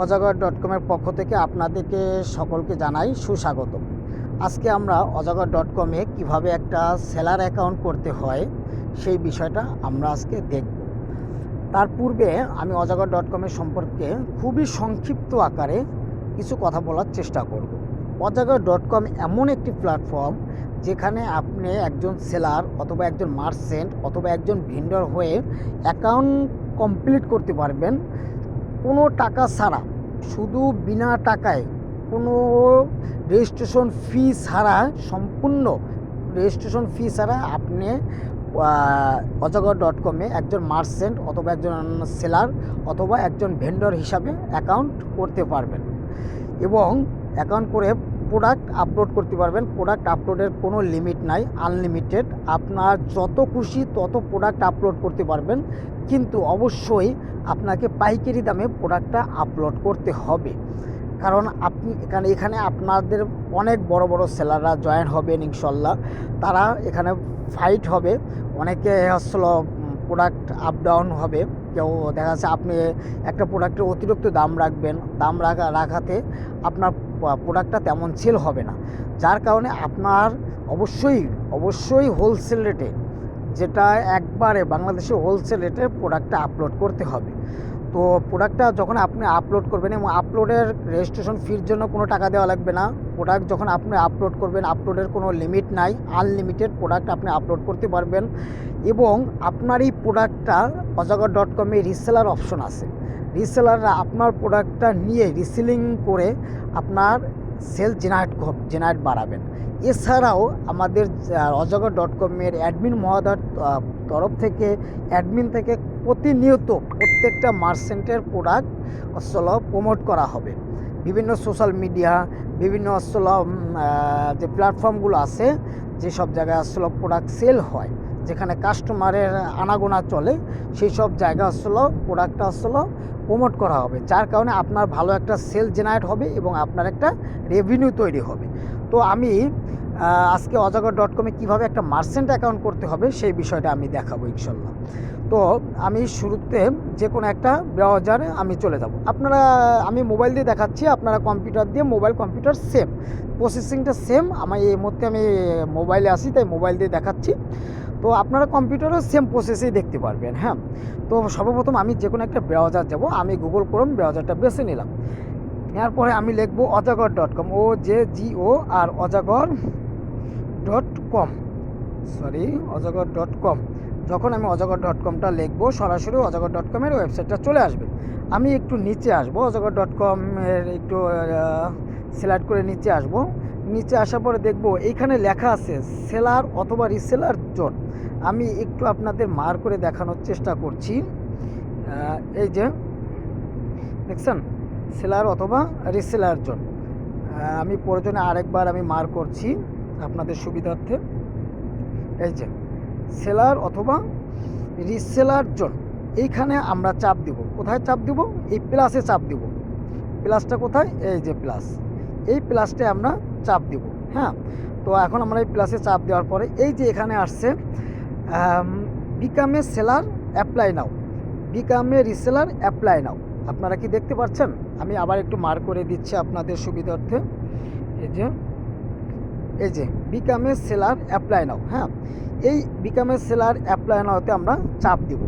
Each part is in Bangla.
অজাগর ডট কমের পক্ষ থেকে আপনাদেরকে সকলকে জানাই সুস্বাগত আজকে আমরা অজাগর ডট কমে কীভাবে একটা সেলার অ্যাকাউন্ট করতে হয় সেই বিষয়টা আমরা আজকে দেখব। তার পূর্বে আমি অজাগর ডট কমের সম্পর্কে খুবই সংক্ষিপ্ত আকারে কিছু কথা বলার চেষ্টা করব। অজাগর ডট কম এমন একটি প্ল্যাটফর্ম যেখানে আপনি একজন সেলার অথবা একজন মার্চেন্ট অথবা একজন ভেন্ডর হয়ে অ্যাকাউন্ট কমপ্লিট করতে পারবেন। কোনো টাকা ছাড়া, শুধু বিনা টাকায়। কোনো রেজিস্ট্রেশন ফি ছাড়া, সম্পূর্ণ রেজিস্ট্রেশন ফি ছাড়া আপনি অজগর ডট কমে একজন মার্চেন্ট অথবা একজন সেলার অথবা একজন ভেন্ডর হিসাবে অ্যাকাউন্ট করতে পারবেন। এবং অ্যাকাউন্ট করে প্রোডাক্ট আপলোড করতে পারবেন। প্রোডাক্ট আপলোডের কোনো লিমিট নাই আনলিমিটেড আপনার যত খুশি তত প্রোডাক্ট আপলোড করতে পারবেন। কিন্তু অবশ্যই আপনাকে পাইকারি দামে প্রোডাক্টটা আপলোড করতে হবে। কারণ আপনি এখানে এখানে আপনাদের অনেক বড় বড় সেলাররা জয়েন হবেন ইনশাল্লাহ। তারা এখানে ফাইট হবে। অনেকে আসলে প্রোডাক্ট আপ ডাউন হবে। কেউ দেখা যাচ্ছে আপনি একটা প্রোডাক্টের অতিরিক্ত দাম রাখবেন, দাম রাখা, রাখাতে আপনার প্রোডাক্টটা তেমন সেল হবে না। যার কারণে আপনার অবশ্যই অবশ্যই হোলসেল রেটে যেটা একবারে বাংলাদেশে হোলসেল রেটে প্রোডাক্টটা আপলোড করতে হবে। তো প্রোডাক্টটা যখন আপনি আপলোড করবেন এবং আপলোডের রেজিস্ট্রেশন ফির জন্য কোনো টাকা দেওয়া লাগবে না প্রোডাক্ট যখন আপনি আপলোড করবেন আপলোডের কোনো লিমিট নাই আনলিমিটেড প্রোডাক্ট আপনি আপলোড করতে পারবেন এবং আপনার এই প্রোডাক্টটা অজাগর ডট কমে রিসেলার অপশন আছে। রিসেলাররা আপনার প্রোডাক্টটা নিয়ে রিসেলিং করে আপনার সেল জেনারেট জেনারেট বাড়াবেন। এছাড়াও আমাদের অজগর ডট কমের অ্যাডমিন মহোদয়ের তরফ থেকে অ্যাডমিন থেকে প্রতিনিয়ত প্রত্যেকটা মার্চেন্টের প্রোডাক্ট আসলে প্রমোট করা হবে। বিভিন্ন সোশ্যাল মিডিয়া বিভিন্ন আসলে যে প্ল্যাটফর্মগুলো আছে যেসব জায়গায় আসলে প্রোডাক্ট সেল হয়, যেখানে কাস্টমারের আনাগোনা চলে, সেই সব জায়গা আসলে প্রোডাক্টটা আসলে প্রমোট করা হবে। যার কারণে আপনার ভালো একটা সেল জেনারেট হবে এবং আপনার একটা রেভিনিউ তৈরি হবে। তো আমি আজকে অজাগর ডট কমে কীভাবে একটা মার্চেন্ট অ্যাকাউন্ট করতে হবে, সেই বিষয়টা আমি দেখাবো ইনশাল্লাহ। তো আমি শুরুতে যে কোনো একটা ব্রাউজারে আমি চলে যাব। আপনারা, আমি মোবাইল দিয়ে দেখাচ্ছি, আপনারা কম্পিউটার দিয়ে মোবাইল কম্পিউটার সেম প্রসেসিংটা সেম আমার এই মুহূর্তে আমি মোবাইলে আসি তাই মোবাইল দিয়ে দেখাচ্ছি। তো আপনারা কম্পিউটারও সেম প্রসেসেই দেখতে পারবেন হ্যাঁ? তো সর্বপ্রথম আমি যে কোনো একটা ব্রাউজার যাব, আমি গুগল ক্রোম ব্রাউজারটা বেছে নিলাম। নেওয়ার পরে আমি লিখব Ajagar dot com O J G O R Ajagar dot com sorry Ajagar dot com যখন আমি অজাগর ডট কমটা লিখব, সরাসরি অজাগর ডট কমের ওয়েবসাইটটা চলে আসবে। আমি একটু নিচে আসব, অজাগর ডট কমের একটু সিলেক্ট করে নিচে আসব। নিচে আসার পরে দেখব এইখানে লেখা আছে সেলার অথবা রিসেলার জোন আমি একটু আপনাদের মার করে দেখানোর চেষ্টা করছি। এই যে, দেখছেন? সেলার অথবা রিসেলার জোন আমি প্রয়োজনে আরেকবার আমি মার করছি আপনাদের সুবিধার্থে। এই যে সেলার অথবা রিসেলার জোন, এইখানে আমরা চাপ দিব। কোথায় চাপ দিব? এই প্লাসে চাপ দিব। প্লাসটা কোথায়? এই যে প্লাস এই প্লাসটায় আমরা চাপ দিব হ্যাঁ? তো এখন আমরা এই প্লাসে চাপ দেওয়ার পরে এই যে এখানে আসছে become a seller apply now become a reseller apply now আপনারা কি দেখতে পাচ্ছেন? আমি আবার একটু মার করে দিচ্ছি আপনাদের সুবিধার্থে। এই যে এই যে বিকামে সেলার অ্যাপ্লাই নাও হ্যাঁ? এই বিকামে সেলার অ্যাপ্লাই নাওতে আমরা চাপ দিব।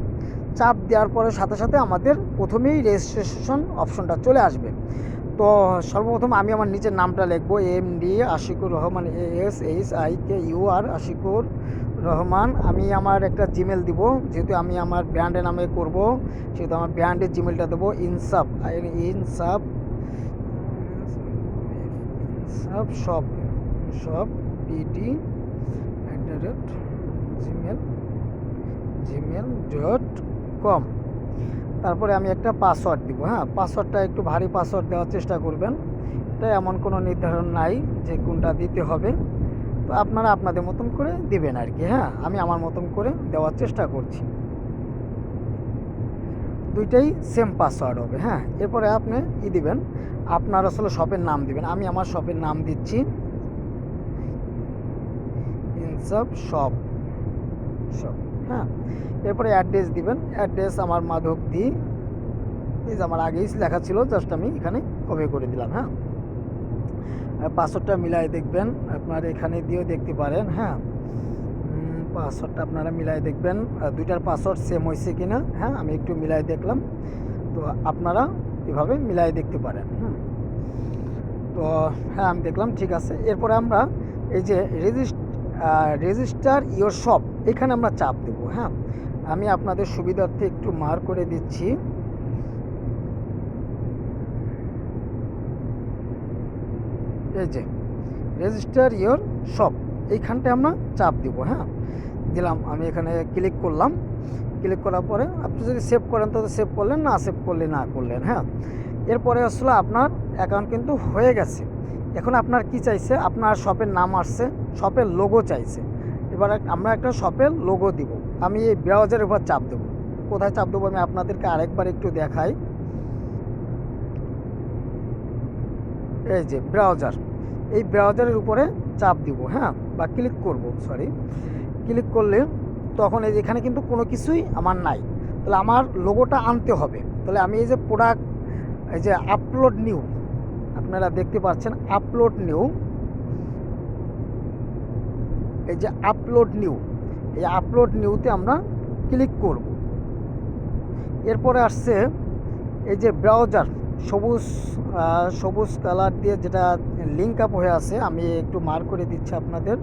চাপ দেওয়ার পরে সাথে সাথে আমাদের প্রথমেই রেজিস্ট্রেশন অপশনটা চলে আসবে। তো সর্বপ্রথম আমি আমার নিজের নামটা লিখব M D Ashikur Rahman A S H I K U R Ashikur Rahman. আমি আমার একটা জিমেল দিব, যেহেতু আমি আমার ব্র্যান্ডের নামে করব, সেহেতু আমার ব্র্যান্ডের জিমেলটা দেবো ইনসাফ ইনসাফ ইনসাফ সব PD at the rate Gmail Gmail dot com তারপরে আমি একটা পাসওয়ার্ড দিব হ্যাঁ? পাসওয়ার্ডটা একটু ভারী পাসওয়ার্ড দেওয়ার চেষ্টা করবেন। এটা এমন কোনো নির্ধারণ নাই যে কোনটা দিতে হবে। তো আপনারা আপনাদের মতন করে দিবেন আর কি হ্যাঁ? আমি আমার মতন করে দেওয়ার চেষ্টা করছি। দুইটাই সেম পাসওয়ার্ড হবে হ্যাঁ? এরপরে আপনি ই দিবেন। আপনার আসলে শপের নাম দিবেন। আমি আমার শপের নাম দিচ্ছি। ইনসাফ শপ শপ হ্যাঁ। এরপরে অ্যাড্রেস দিবেন। অ্যাড্রেস আমার মাধবদী, এই যে আমার আগেই লেখা ছিল, জাস্ট আমি এখানে কপি করে দিলাম হ্যাঁ। পাসওয়ার্ডটা মিলাই দেখবেন, আপনার এখানে দিয়েও দেখতে পারেন হ্যাঁ। পাসওয়ার্ডটা আপনারা মিলাই দেখবেন। দুইটার পাসওয়ার্ড সেম হয়েছে কিনা হ্যাঁ আমি একটু মিলাই দেখলাম। তো আপনারা এভাবে মিলাই দেখতে পারেন, হুম। তো হ্যাঁ আমি দেখলাম, ঠিক আছে। এরপরে আমরা এই যে রেজিস্ট রেজিস্টার ইয়োর শপ এখানে আমরা চাপ দেব হ্যাঁ? আমি আপনাদের সুবিধার্থে একটু মার করে দিচ্ছি। এই যে রেজিস্টার ইয়োর শপ এইখানটায় আমরা চাপ দিব হ্যাঁ? দিলাম, আমি এখানে ক্লিক করলাম। ক্লিক করার পরে আপনি যদি সেভ করেন তো সেভ করলেন, না সেভ করলে না করলেন হ্যাঁ? এরপরে আসলে আপনার অ্যাকাউন্ট কিন্তু হয়ে গেছে। এখন আপনার কি চাইছে? আপনার শপের নাম আসছে, শপের লোগো চাইছে। এবার আমরা একটা শপের লোগো দিব। আমি এই ব্রাউজারের উপর চাপ দেবো। কোথায় চাপ দেবো আমি আপনাদেরকে আরেকবার একটু দেখাই। এই যে ব্রাউজার। এই ব্রাউজারের উপরে চাপ দিব হ্যাঁ? বা ক্লিক করব সরি ক্লিক করলে তখন এই এখানে কিন্তু কোনো কিছুই আমার নাই। তাহলে আমার লোগোটা আনতে হবে। তাহলে আমি এই যে প্রোডাক্ট এই যে আপলোড নিউ আপনারা দেখতে পাচ্ছেন আপলোড নিউ এই যে আপলোড নিউ এই আপলোড নিউতে আমরা ক্লিক করব। এরপরে আসছে এই যে ব্রাউজার সবুজ সবুজ কালার দিয়ে যেটা লিঙ্ক আপ হয়ে আছে, আমি একটু মার করে দিচ্ছি আপনাদের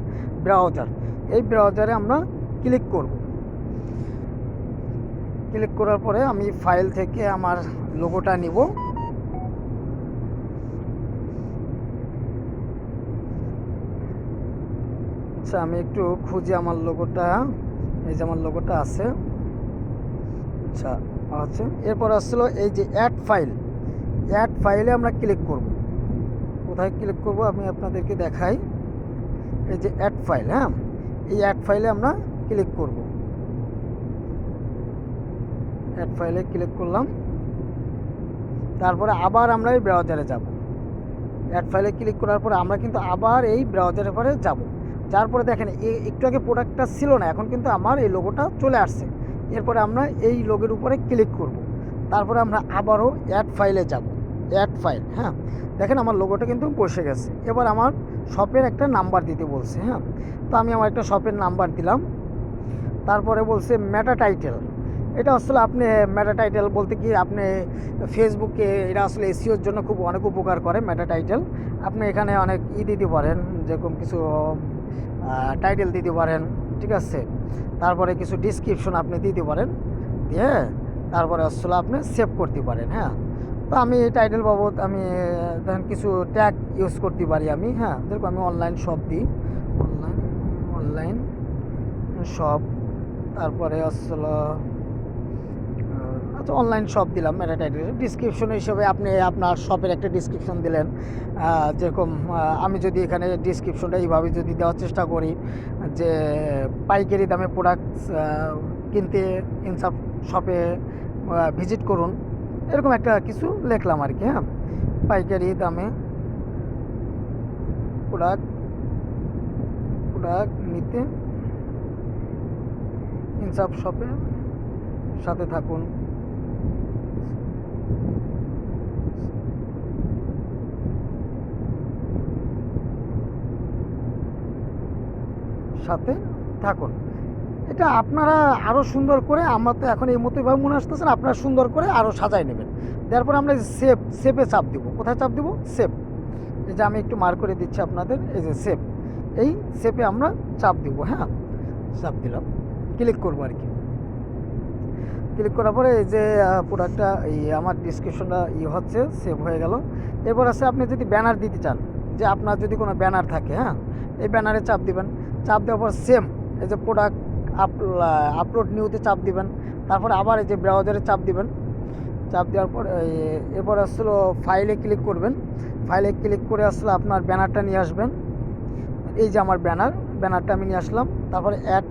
ব্রাউজার এই ব্রাউজারে আমরা ক্লিক করব। ক্লিক করার পরে আমি ফাইল থেকে আমার লোগোটা নিব। আচ্ছা আমি একটু খুঁজি আমার লোগোটা। এই যে আমার লোগোটা আছে। আচ্ছা আছে এরপর আসলো এই যে অ্যাড ফাইল অ্যাড ফাইলে আমরা ক্লিক করব। কোথায় ক্লিক করব? আমি আপনাদেরকে দেখাই। এই যে অ্যাড ফাইল হ্যাঁ? এই অ্যাড ফাইলে আমরা ক্লিক করব। অ্যাড ফাইলে ক্লিক করলাম। তারপরে আবার আমরা এই ব্রাউজারে যাব। অ্যাড ফাইলে ক্লিক করার পরে আমরা কিন্তু আবার এই ব্রাউজারের পরে যাব। যার পরে দেখেন একটু আগে প্রোডাক্টটা ছিল না, এখন কিন্তু আমার এই লোগোটা চলে আসছে। এরপরে আমরা এই লোগের উপরে ক্লিক করব। তারপরে আমরা আবারও অ্যাড ফাইলে যাব। অ্যাড ফাইল হ্যাঁ? দেখেন আমার লোগোটা কিন্তু বসে গেছে। এবার আমার শপের একটা নাম্বার দিতে বলছে হ্যাঁ? তো আমি আমার একটা শপের নাম্বার দিলাম। তারপরে বলছে ম্যাটা টাইটেল এটা আসলে আপনি ম্যাটা টাইটেল বলতে কি, আপনি ফেসবুকে এটা আসলে এসিওর জন্য খুব অনেক উপকার করে ম্যাটা টাইটেল আপনি এখানে অনেক ই দিতে পারেন, যেরকম কিছু টাইটেল দিতে পারেন, ঠিক আছে? তারপরে কিছু ডিসক্রিপশন আপনি দিতে পারেন, দিয়ে তারপরে আসলে আপনি সেভ করতে পারেন হ্যাঁ? তো আমি টাইটেল বাবদ আমি ধরেন কিছু ট্যাগ ইউজ করতে পারি আমি হ্যাঁ? যেরকম আমি অনলাইন শপ দিই। অনলাইন অনলাইন শপ তারপরে আসলে আচ্ছা অনলাইন শপ দিলাম এটা টাইটেল ডিসক্রিপশন হিসেবে আপনি আপনার শপের একটা ডিসক্রিপশন দিলেন। যেরকম আমি যদি এখানে ডিসক্রিপশনটা এইভাবে যদি দেওয়ার চেষ্টা করি, যে পাইকারি দামে প্রোডাক্ট কিনতে ইনসাফ শপে ভিজিট করুন, এরকম একটা কিছু লিখলাম আর কি হ্যাঁ। পাইকারি দামে প্রোডাক্ট প্রোডাক্ট নিতে ইনসাফ শপে সাথে থাকুন। সাথে থাকুন। এটা আপনারা আরও সুন্দর করে, আমার তো এখন এই মতোই ভাবে মনে আসতেছে না, আপনারা সুন্দর করে আরও সাজাই নেবেন। তারপর আমরা সেভ সেভে চাপ দিব। কোথায় চাপ দিব? সেভ এই যে আমি একটু মার করে দিচ্ছি আপনাদের, এই যে সেভ এই সেভে আমরা চাপ দিব হ্যাঁ? চাপ দিলাম। ক্লিক করব আর কি। ক্লিক করার পরে এই যে প্রোডাক্টটা এই আমার ডিসক্রিপশনটা ই হচ্ছে সেভ হয়ে গেল। এরপর আছে আপনি যদি ব্যানার দিতে চান, যে আপনার যদি কোনো ব্যানার থাকে হ্যাঁ? এই ব্যানারে চাপ দিবেন। চাপ দেওয়ার পর সেম এই যে প্রোডাক্ট আপ আপলোড নিউতে চাপ দিবেন। তারপরে আবার এই যে ব্রাউজারে চাপ দিবেন। চাপ দেওয়ার পর এরপর আসলো ফাইলে ক্লিক করবেন। ফাইলে ক্লিক করে আসলে আপনার ব্যানারটা নিয়ে আসবেন। এই যে আমার ব্যানার ব্যানারটা আমি নিয়ে আসলাম। তারপরে অ্যাড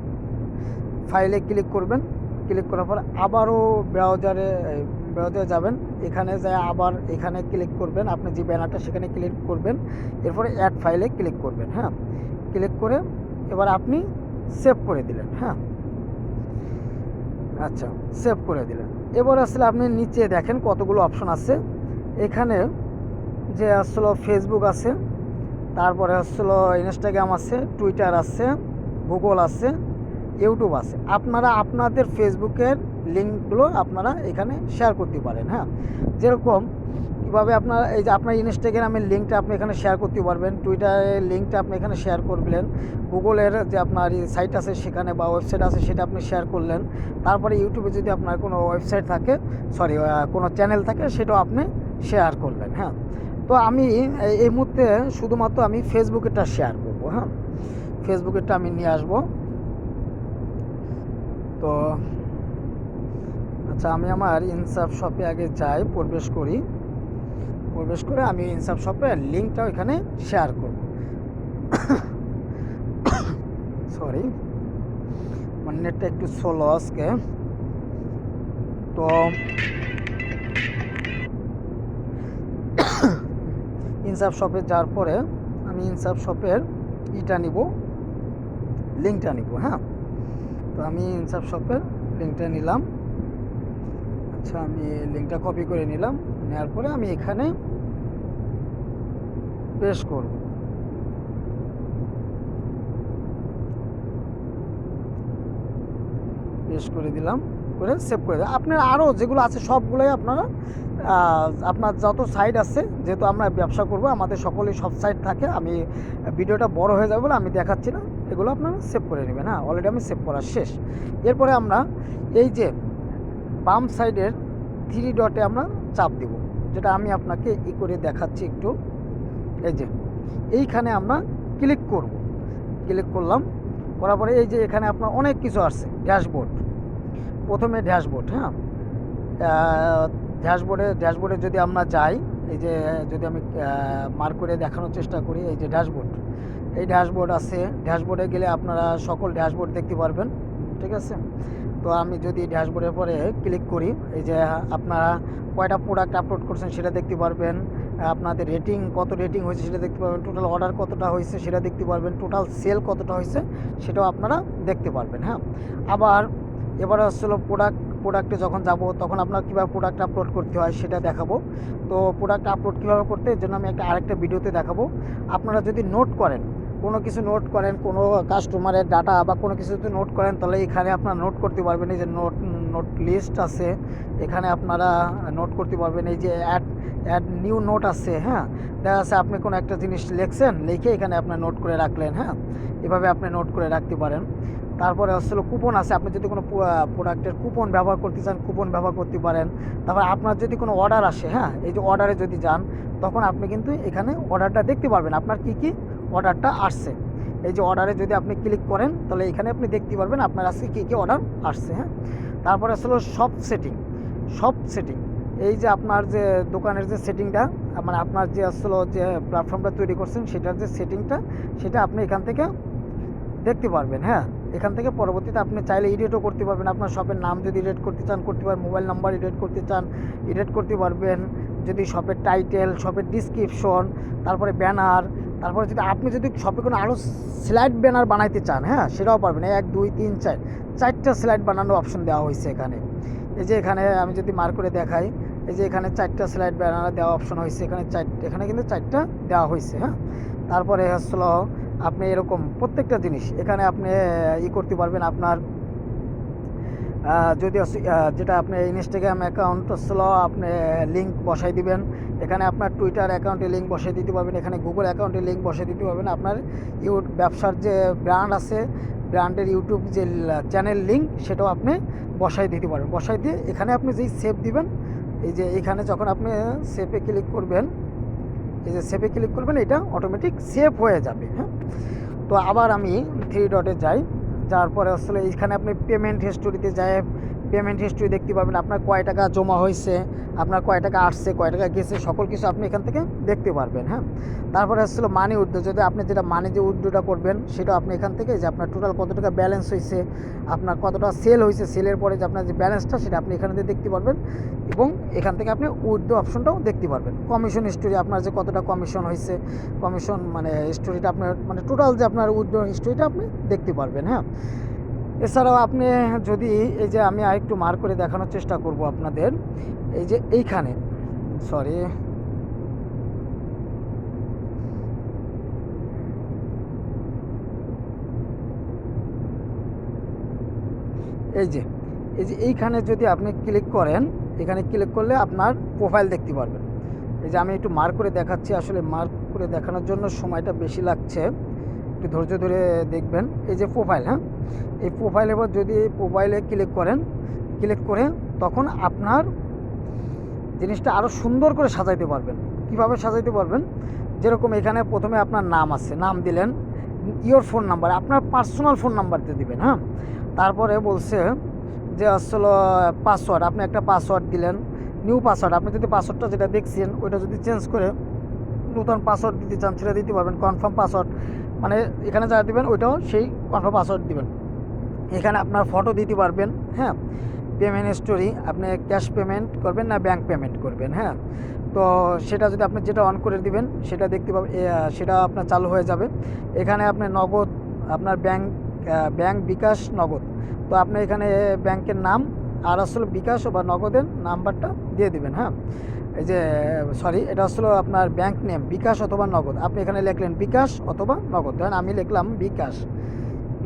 ফাইলে ক্লিক করবেন। ক্লিক করার পর আবারও ব্রাউজারে ব্রাউজারে যাবেন। এখানে যায় আবার এখানে ক্লিক করবেন। আপনি যে ব্যানারটা সেখানে ক্লিক করবেন। এরপরে অ্যাড ফাইলে ক্লিক করবেন হ্যাঁ। ক্লিক করে এবার আপনি সেভ করে দিলেন হ্যাঁ? আচ্ছা সেভ করে দিলেন। এবার আসলে আপনি নিচে দেখেন কতগুলো অপশন আছে। এখানে যে আসলো ফেসবুক আছে, তারপরে আসলে ইনস্টাগ্রাম আছে টুইটার আছে গুগল আছে ইউটিউব আছে। আপনারা আপনাদের ফেসবুকের লিঙ্কগুলো আপনারা এখানে শেয়ার করতে পারেন হ্যাঁ? যেরকম কীভাবে আপনার, এই যে আপনার ইনস্টাগ্রামের লিঙ্কটা আপনি এখানে শেয়ার করতে পারবেন টুইটারের লিঙ্কটা আপনি এখানে শেয়ার করবেন গুগলের যে আপনার সাইট আছে সেখানে বা ওয়েবসাইট আছে সেটা আপনি শেয়ার করলেন, তারপরে ইউটিউবে যদি আপনার কোনো ওয়েবসাইট থাকে সরি কোনো চ্যানেল থাকে সেটাও আপনি শেয়ার করলেন হ্যাঁ। তো আমি এই- মুহূর্তে শুধুমাত্র আমি ফেসবুকেরটা শেয়ার করব হ্যাঁ। ফেসবুকেরটা আমি নিয়ে আসব। তো আচ্ছা আমি আমার ইনসাফ শপে আগে যাই, প্রবেশ করি। প্রবেশ করে আমি ইনসাফ শপের লিঙ্কটাও এখানে শেয়ার করব। সরি আমার নেটটা একটু স্লো আজকে। তো ইনসাফ শপে যাওয়ার পরে আমি ইনসাফ শপের ইটা নিব, লিঙ্কটা নিব হ্যাঁ? তো আমি ইনসাফ শপের লিঙ্কটা নিলাম। আচ্ছা আমি লিঙ্কটা কপি করে নিলাম। নেওয়ার পরে আমি এখানে পেশ করব। পেশ করে দিলাম, করে সেভ করে দিলাম। আপনার আরও যেগুলো আছে সবগুলোই আপনারা আপনার যত সাইট আছে, যেহেতু আমরা ব্যবসা করব, আমাদের সকলেই সব সাইট থাকে, আমি ভিডিওটা বড় হয়ে যাবে বলে আমি দেখাচ্ছি না, এগুলো আপনারা সেভ করে নেবেন। হ্যাঁ অলরেডি আমি সেভ করা শেষ। এরপরে আমরা এই যে বাম সাইডের থ্রি ডটে আমরা চাপ দেব, যেটা আমি আপনাকে ই করে দেখাচ্ছি একটু। এই যে, এইখানে আমরা ক্লিক করব। ক্লিক করলাম, করার পরে এই যে এখানে আপনার অনেক কিছু আসছে ড্যাশবোর্ড প্রথমে ড্যাশবোর্ড হ্যাঁ? ড্যাশবোর্ডে ড্যাশবোর্ডে যদি আমরা যাই, এই যে যদি আমি মার্ক করে দেখানোর চেষ্টা করি, এই যে ড্যাশবোর্ড এই ড্যাশবোর্ড আছে ড্যাশবোর্ডে গেলে আপনারা সকল ড্যাশবোর্ড দেখতে পারবেন, ঠিক আছে? তো আমি যদি ড্যাশবোর্ডের পরে ক্লিক করি, এই যে আপনারা কয়টা প্রোডাক্ট আপলোড করছেন সেটা দেখতে পারবেন। আপনাদের রেটিং কত রেটিং হয়েছে সেটা দেখতে পারবেন টোটাল অর্ডার কতটা হয়েছে সেটা দেখতে পারবেন টোটাল সেল কতটা হয়েছে সেটাও আপনারা দেখতে পারবেন হ্যাঁ। আবার এবার আসলে প্রোডাক্ট প্রোডাক্টে যখন যাব, তখন আপনার কীভাবে প্রোডাক্ট আপলোড করতে হয় সেটা দেখাবো। তো প্রোডাক্ট আপলোড কীভাবে করতে, এর জন্য আমি একটা, আরেকটা ভিডিওতে দেখাবো। আপনারা যদি নোট করেন, কোনো কিছু নোট করেন, কোনো কাস্টমারের ডাটা বা কোনো কিছু যদি নোট করেন, তাহলে এখানে আপনারা নোট করতে পারবেন, এই যে নোট নোট লিস্ট আছে, এখানে আপনারা নোট করতে পারবেন, এই যে অ্যাড অ্যাড নিউ নোট আছে হ্যাঁ? দেখা যাচ্ছে আপনি কোনো একটা জিনিস লিখছেন, লিখে এখানে আপনার নোট করে রাখলেন হ্যাঁ? এভাবে আপনি নোট করে রাখতে পারেন। তারপরে হচ্ছিল কুপন আছে, আপনি যদি কোনো প্রোডাক্টের কুপন ব্যবহার করতে চান কুপন ব্যবহার করতে পারেন। তারপর আপনার যদি কোনো অর্ডার আসে হ্যাঁ? এই যে অর্ডারে যদি যান, তখন আপনি কিন্তু এখানে অর্ডারটা দেখতে পারবেন, আপনার কী কী অর্ডারটা আসছে। এই যে অর্ডারে যদি আপনি ক্লিক করেন, তাহলে এখানে আপনি দেখতে পারবেন আপনার আজকে কী কী অর্ডার আসছে হ্যাঁ? তারপরে আসলে সব সেটিং সব সেটিং এই যে আপনার যে দোকানের যে সেটিংটা মানে আপনার যে আসলে যে প্ল্যাটফর্মটা তৈরি করছেন, সেটার যে সেটিংটা সেটা আপনি এখান থেকে দেখতে পারবেন হ্যাঁ? এখান থেকে পরবর্তীতে আপনি চাইলে এডিটও করতে পারবেন। আপনার শপের নাম যদি এডিট করতে চান, করতে পারবেন মোবাইল নাম্বার এডিট করতে চান এডিট করতে পারবেন। যদি শপের টাইটেল শপের ডিসক্রিপশন তারপরে ব্যানার তারপরে যদি আপনি যদি শপে কোনো আরও স্লাইড ব্যানার বানাইতে চান হ্যাঁ সেটাও পারবেন। এক, দুই, তিন, চার, চারটা স্লাইড বানানোর অপশন দেওয়া হয়েছে এখানে। এই যে এখানে আমি যদি মার করে দেখাই, এই যে এখানে চারটা স্লাইড ব্যানার দেওয়া অপশন হয়েছে, এখানে চার, এখানে কিন্তু চারটা দেওয়া হয়েছে হ্যাঁ। তারপরে হচ্ছিল আপনি এরকম প্রত্যেকটা জিনিস, এখানে আপনি ই করতে পারবেন আপনার যদি যেটা আপনি ইনস্টাগ্রাম অ্যাকাউন্ট হচ্ছিল আপনি লিঙ্ক বসাই দিবেন। এখানে আপনার টুইটার অ্যাকাউন্টে লিঙ্ক বসাই দিতে পারবেন। এখানে গুগল অ্যাকাউন্টে লিঙ্ক বসাই দিতে পারবেন। আপনার ইউ ব্যবসার যে ব্র্যান্ড আছে ব্র্যান্ডের ইউটিউব যে চ্যানেল লিঙ্ক সেটাও আপনি বসাই দিতে পারবেন। বসাই দিয়ে এখানে আপনি যেই সেভ দিবেন, এই যে এখানে যখন আপনি সেভে ক্লিক করবেন, এই যে সেভে ক্লিক করবেন, এটা অটোমেটিক সেভ হয়ে যাবে হ্যাঁ? তো আবার আমি থ্রি ডটে যাই। যাওয়ার পরে আসলে এইখানে আপনি পেমেন্ট হিস্টোরিতে যায় পেমেন্ট হিস্টোরি দেখতে পাবেন, আপনার কয় টাকা জমা হয়েছে, আপনার কয় টাকা আসছে, কয় টাকা গেছে, সকল কিছু আপনি এখান থেকে দেখতে পারবেন হ্যাঁ? তারপরে আসছিল মানি উইথড্র যদি আপনি যেটা মানি যে উইথড্রটা করবেন, সেটা আপনি এখান থেকে যে আপনার টোটাল কত টাকা ব্যালেন্স হয়েছে, আপনার কতটা সেল হয়েছে সেলের পরে যে আপনার যে ব্যালেন্সটা সেটা আপনি এখানে দিয়ে দেখতে পারবেন এবং এখান থেকে আপনি উইথড্র অপশনটাও দেখতে পারবেন। কমিশন হিস্টোরি আপনার যে কতটা কমিশন হয়েছে কমিশন মানে হিস্টোরিটা আপনার মানে টোটাল যে আপনার উইথড্র হিস্টোরিটা আপনি দেখতে পারবেন হ্যাঁ? এছাড়াও আপনি যদি এই যে আমি আরেকটু মার করে দেখানোর চেষ্টা করব আপনাদের, এই যে এইখানে সরি এই যে এই যে এইখানে যদি আপনি ক্লিক করেন, এখানে ক্লিক করলে আপনার প্রোফাইল দেখতে পারবেন। এই যে আমি একটু মার্ক করে দেখাচ্ছি, আসলে মার্ক করে দেখানোর জন্য সময়টা বেশি লাগছে। একটু ধৈর্য ধরে দেখবেন। এই যে প্রোফাইল হ্যাঁ? এই প্রোফাইল এবার যদি প্রোফাইলে ক্লিক করেন ক্লিক করে তখন আপনার জিনিসটা আরও সুন্দর করে সাজাইতে পারবেন। কীভাবে সাজাইতে পারবেন? যেরকম এখানে প্রথমে আপনার নাম আছে, নাম দিলেন ইওর ফোন নাম্বার আপনার পার্সোনাল ফোন নাম্বারতে দিবেন হ্যাঁ? তারপরে বলছে যে আসলে পাসওয়ার্ড আপনি একটা পাসওয়ার্ড দিলেন নিউ পাসওয়ার্ড আপনি যদি পাসওয়ার্ডটা যেটা দেখছেন, ওইটা যদি চেঞ্জ করে নতুন পাসওয়ার্ড দিতে চান, সেটা দিতে পারবেন কনফার্ম পাসওয়ার্ড মানে এখানে যা দিবেন ওইটাও সেই কনফার্ম পাসওয়ার্ড দিবেন। এখানে আপনার ফটো দিতে পারবেন হ্যাঁ? পেমেন্ট স্টোরি আপনি ক্যাশ পেমেন্ট করবেন না ব্যাঙ্ক পেমেন্ট করবেন হ্যাঁ? তো সেটা যদি আপনি যেটা অন করে দিবেন, সেটা দেখতে পাবেন সেটা আপনার চালু হয়ে যাবে। এখানে আপনি নগদ, আপনার ব্যাংক ব্যাংক বিকাশ নগদ। তো আপনি এখানে ব্যাংকের নাম, আর আসলে বিকাশ বা নগদের নাম্বারটা দিয়ে দিবেন হ্যাঁ? এই যে সরি এটা আসলে আপনার ব্যাংক নেম বিকাশ অথবা নগদ। আপনি এখানে লিখলেন বিকাশ অথবা নগদ। ধরেন আমি লিখলাম বিকাশ।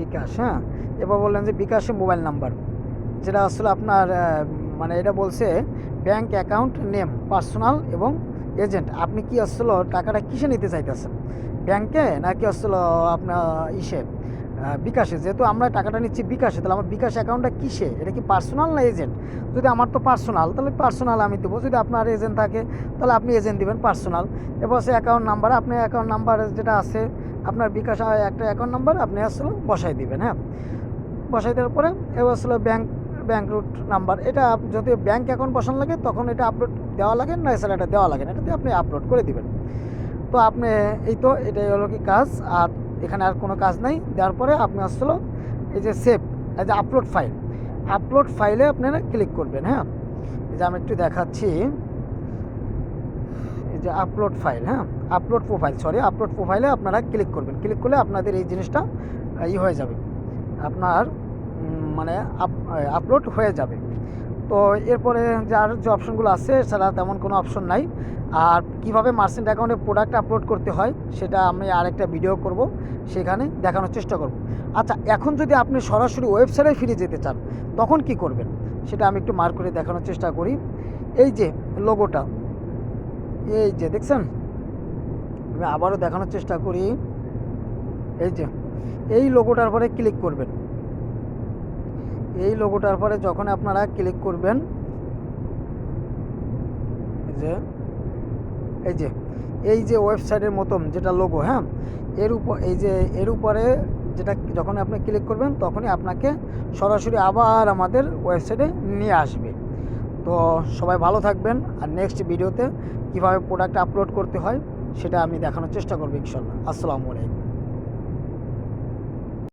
বিকাশ হ্যাঁ? এবার বললেন যে বিকাশে মোবাইল নাম্বার যেটা আসলে আপনার মানে এটা বলছে ব্যাংক অ্যাকাউন্ট নেম পার্সোনাল এবং এজেন্ট আপনি কি আসলে টাকাটা কিসে নিতে চাইতেছেন? ব্যাংকে নাকি আসলে আপনার ইসে? বিকাশে। যেহেতু আমরা টাকাটা নিচ্ছি বিকাশে, তাহলে আমার বিকাশ অ্যাকাউন্টটা কিসে? এটা কি পার্সোনাল না এজেন্ট যদি আমার তো পার্সোনাল তাহলে পার্সোনাল আমি দেবো। যদি আপনার এজেন্ট থাকে, তাহলে আপনি এজেন্ট দিবেন পার্সোনাল এবার সে অ্যাকাউন্ট নাম্বার আপনি অ্যাকাউন্ট নাম্বার যেটা আছে, আপনার বিকাশ একটা অ্যাকাউন্ট নাম্বার আপনি আসলে বসাই দিবেন হ্যাঁ? বসাই দেওয়ার পরে, এবার আসলে ব্যাংক ব্যাংক রুট নাম্বার এটা যদি ব্যাংক অ্যাকাউন্ট বসানো লাগে, তখন এটা আপলোড দেওয়া লাগে, না এছাড়া এটা দেওয়া লাগে না। এটাতে আপনি আপলোড করে দিবেন। তো আপনি, এই তো এটাই হলো কি কাজ। আর এখানে আর কোনো কাজ নাই। দেওয়ার পরে আপনি আসলো এই যে সেভ এই যে আপলোড ফাইল আপলোড ফাইলে আপনারা ক্লিক করবেন হ্যাঁ? এই যে আমি একটু দেখাচ্ছি। এই যে আপলোড ফাইল হ্যাঁ? আপলোড প্রোফাইল সরি আপলোড প্রোফাইলে আপনারা ক্লিক করবেন। ক্লিক করলে আপনাদের এই জিনিসটা ই হয়ে যাবে। আপনার মানে আপলোড হয়ে যাবে। তো এরপরে যার যে অপশনগুলো আছে, এছাড়া তেমন কোনো অপশন নাই। আর কীভাবে মার্চেন্ট অ্যাকাউন্টে প্রোডাক্ট আপলোড করতে হয়, সেটা আমি আরেকটা ভিডিও করব। সেখানে দেখানোর চেষ্টা করব। আচ্ছা এখন যদি আপনি সরাসরি ওয়েবসাইটে ফিরে যেতে চান, তখন কি করবেন? সেটা আমি একটু মার্ক করে দেখানোর চেষ্টা করি। এই যে লোগোটা এই যে দেখছেন? আমি আবারও দেখানোর চেষ্টা করি। এই যে, এই লোগোটার পরে ক্লিক করবেন। এই লোগোটার পরে যখন আপনারা ক্লিক করবেন, এই যে এই যে এই যে ওয়েবসাইটের মতন যেটা লোগো হ্যাঁ? এর উপর, এই যে, এর উপরে যেটা, যখন আপনি ক্লিক করবেন, তখনই আপনাকে সরাসরি আবার আমাদের ওয়েবসাইটে নিয়ে আসবে। তো সবাই ভালো থাকবেন, আর নেক্সট ভিডিওতে কীভাবে প্রোডাক্ট আপলোড করতে হয়, সেটা আমি দেখানোর চেষ্টা করব, ইনশাল্লাহ। আসসালামু আলাইকুম।